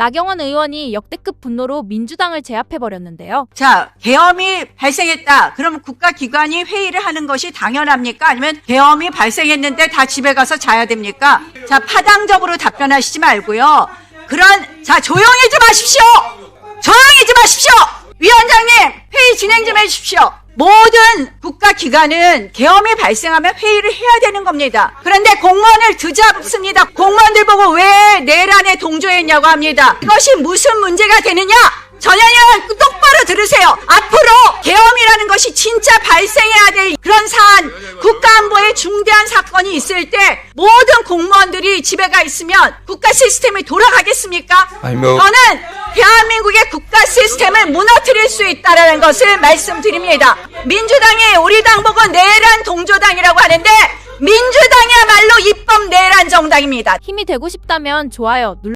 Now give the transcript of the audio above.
나경원 의원이 역대급 분노로 민주당을 제압해버렸는데요. 자, 계엄이 발생했다. 그럼 국가기관이 회의를 하는 것이 당연합니까? 아니면 계엄이 발생했는데 다 집에 가서 자야 됩니까? 자, 파당적으로 답변하시지 말고요. 그런, 자, 조용히 좀 하십시오! 조용히 좀 하십시오! 위원장님, 회의 진행 좀 해주십시오. 모든 국가기관은 계엄이 발생하면 회의를 해야 되는 겁니다. 그런데 공무원을 드잡습니다. 공무원들 보고 왜 내란에 동조했냐고 합니다. 이것이 무슨 문제가 되느냐? 전현현 똑바로 들으세요. 앞으로 계엄이라는 것이 진짜 발생해야 될 그런 사안, 국가안보에 중대한 사건이 있을 때 모든 공무원들이 집에 가 있으면 국가 시스템이 돌아가겠습니까? 아니, 뭐- 저는 대한민국의 국가 시스템을 무너뜨릴 수 있다는 것을 말씀드립니다. 민주당이 우리 당 보고 내란 동조당이라고 하는데 민주당이야말로 입법 내란 정당입니다. 힘이 되고 싶다면 좋아요 눌러